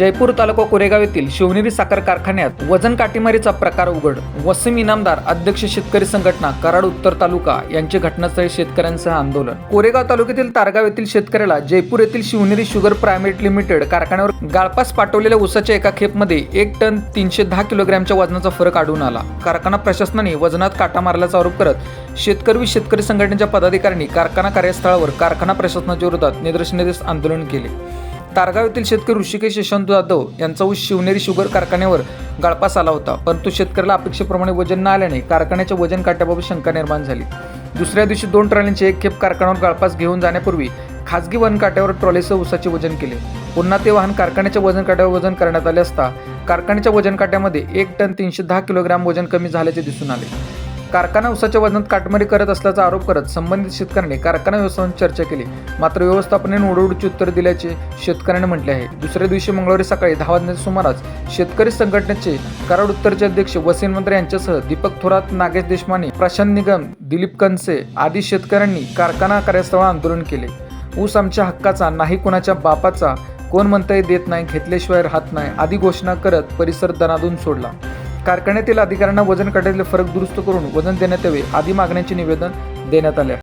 जयपूर तालुका कोरेगाव येथील शिवनेरी साखर कारखान्यात वजन काटेमारीचा प्रकार उघड. वसीम इनामदार अध्यक्ष शेतकरी संघटना कराड उत्तर तालुका यांचे घटनास्थळी शेतकऱ्यांसह आंदोलन. कोरेगाव तालुक्यातील तारगाव येथील शेतकऱ्याला जयपूर येथील शिवनेरी शुगर प्रायव्हेट लिमिटेड कारखान्यावर गाळपास पाठवलेल्या ऊसाच्या एका खेपमध्ये एक टन तीनशे दहा किलोग्रॅमच्या वजनाचा फरक आढळून आला. कारखाना प्रशासनाने वजनात काटा मारल्याचा आरोप करत शेतकरी शेतकरी संघटनेच्या पदाधिकाऱ्यांनी कारखाना कार्यस्थळावर कारखाना प्रशासनाच्या विरोधात निदर्शने आंदोलन केले. तारगाव येथील शेतकरी ऋषिकेश यशवंत जाधव यांचा ऊस शिवनेरी शुगर कारखान्यावर गाळपास आला होता. परंतु शेतकऱ्याला अपेक्षेप्रमाणे वजन न आल्याने कारखान्याच्या वजन काट्याबाबत शंका निर्माण झाली. दुसऱ्या दिवशी दोन ट्रॉलींचे एक खेप कारखान्यावर गाळपास घेऊन जाण्यापूर्वी खासगी वजन काट्यावर ट्रॉलीसह ऊसाचे वजन केले. पुन्हा ते वाहन कारखान्याच्या वजन काट्यावर वजन करण्यात आले असता कारखान्याच्या वजन काट्यामध्ये एक टन तीनशे दहा किलोग्राम वजन कमी झाल्याचे दिसून आले. कारखाना ऊसाच्या वजनात काटमारी करत असल्याचा आरोप करत संबंधित शेतकऱ्यांनी कारखाना व्यवस्थापन चर्चा केली. मात्र व्यवस्थापनाने ओढवडीची उत्तर दिल्याचे शेतकऱ्यांनी म्हटले आहे. दुसऱ्या दिवशी मंगळवारी सकाळी दहा वाजण्याच्या सुमारास शेतकरी संघटनेचे कराड उत्तरचे अध्यक्ष वसीन मंत्रे यांच्यासह दीपक थोरात नागेश देशमाने प्रशांत निगम दिलीप कनसे आदी शेतकऱ्यांनी कारखाना कार्यस्थळावर आंदोलन केले. ऊस आमच्या हक्काचा नाही कुणाच्या बापाचा कोण म्हणताही देत नाही घेतल्याशिवाय राहत नाही आदी घोषणा करत परिसर दनादून सोडला. कारखान्यातील अधिकाऱ्यांना वजन काट्यातील फरक दुरुस्त करून वजन देण्यात यावे आदी मागण्यांचे निवेदन देण्यात आले